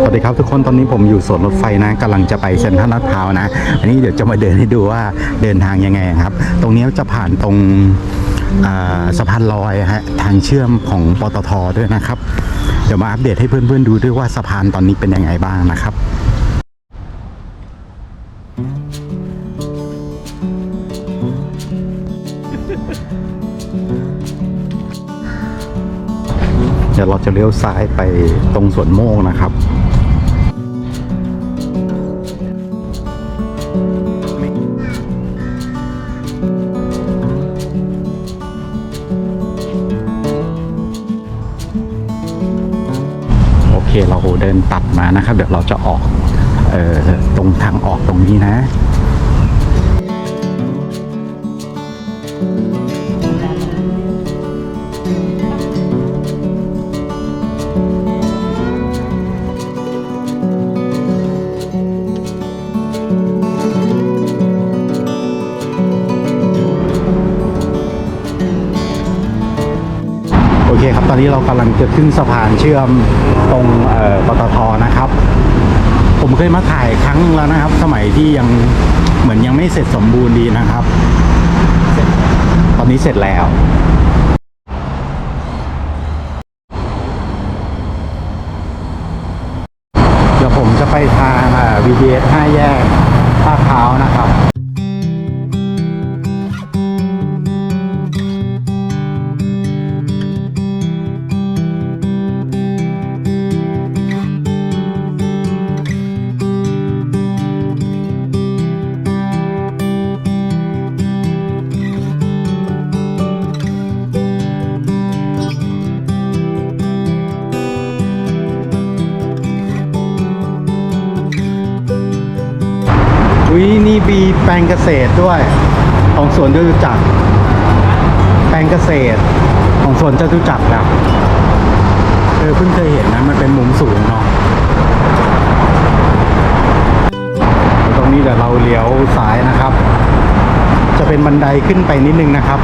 สวัสดีครับทุกคนตอนนี้ผมอยู่สวนรถไฟนะกำลังจะไปเซ็นทรัลลาดพร้าวนะ อันนี้เดี๋ยวจะมาเดินให้ดูว่าเดินทางยังไงครับ ตรงนี้จะผ่านตรงสะพานลอยฮะทางเชื่อมของปตทด้วยนะครับ เดี๋ยวมาอัปเดตให้เพื่อนๆดูด้วยว่าสะพานตอนนี้เป็นยังไงบ้างนะครับ เดี๋ยวเราจะเลี้ยวซ้ายไปตรงสวนโมกนะครับโอเคเราเดินตัดมานะครับ เดี๋ยวเราจะออกออตรงทางออกตรงนี้นะ เคครับ ตอนนี้เรากำลังจะขึ้นสะพานเชื่อมตรงปตทนะครับ ผมเคยมาถ่ายครั้งนึงแล้วนะครับ สมัยที่ยังเหมือนยังไม่เสร็จสมบูรณ์ดีนะครับ ตอนนี้เสร็จแล้วเดี๋ยวผมจะไปทาง BTS 5แยกท่าเท้านะครับ มีแปลงเกษตรด้วยของสวนจตุจักร แปลงเกษตรของสวนจตุจักรนะเออเพิ่งเคยเห็นนะมันเป็นมุมสูงเนาะตรงนี้เดี๋ยวเราเลี้ยวซ้ายนะครับ จะเป็นบันไดขึ้นไปนิดนึงนะครับ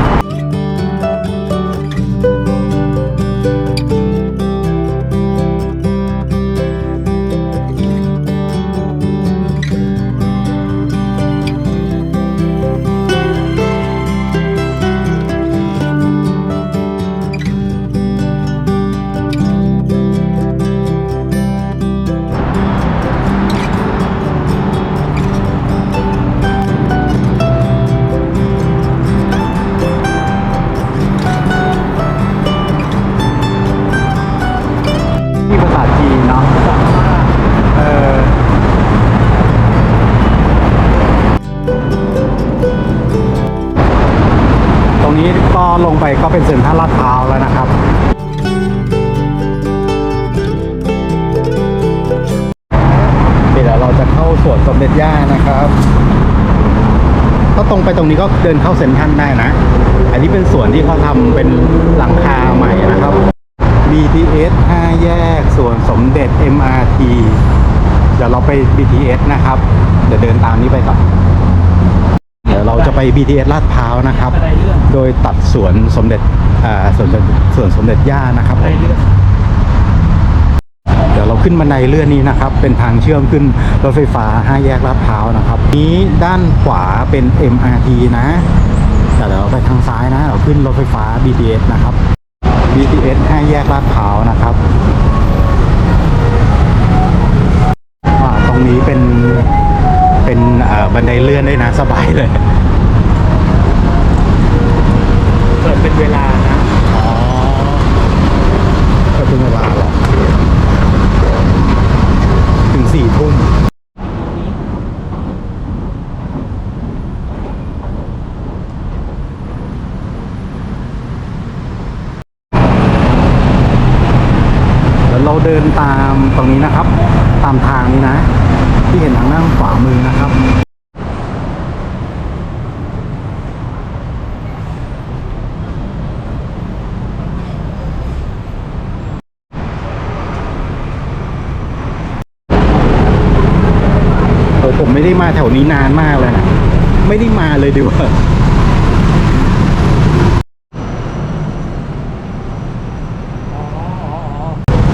ก็ลงไปก็เป็นเซ็นทรัลลาดพร้าวแล้วนะครับ เดี๋ยวเราจะเข้าสวนสมเด็จย่านะครับถ้าตรงไปตรงนี้ก็เดินเข้าเซ็นทรัลได้นะ อันนี้เป็นสวนที่เขาทำเป็นหลังคาใหม่นะครับ BTS 5 แยกสวนสมเด็จ MRT เดี๋ยวเราไป BTS นะครับ เดี๋ยวเดินตามนี้ไปก่อน BTS ลาดพร้าวนะครับ โดยตัดสวนสมเด็จอ่าสวนสวนสมเด็จย่านะครับเดี๋ยวเราขึ้นบันไดเลื่อนนี้นะครับ เป็นทางเชื่อมขึ้นรถไฟฟ้า5แยกลาดพร้าวนะครับ นี้ด้านขวาเป็น MRT นะแต่เดี๋ยวเราไปทางซ้ายนะ เราขึ้นรถไฟฟ้า BTS นะครับ BTS 5แยกลาดพร้าวนะครับตรงนี้เป็นเป็นบันไดเลื่อนด้วยนะสบายเลย เวลานะอ๋อก็เป็นเวลาหรอกถึงสี่ทุ่มเราเดินตามตรงนี้นะครับ ตามทางนี้นะ ที่เห็นทางด้านขวามือนะครับ เออผม ไม่ได้มาแถวนี้นานมากเลยนะไม่ได้มาเลยดีกว่า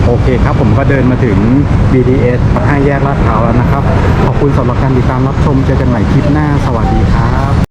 โอเคครับผมก็เดินมาถึง BTS ห้าแยกลาดพร้าวแล้วนะครับ ขอบคุณสำหรับการติดตามรับชมเจอกันใหม่คลิปหน้าสวัสดีครับ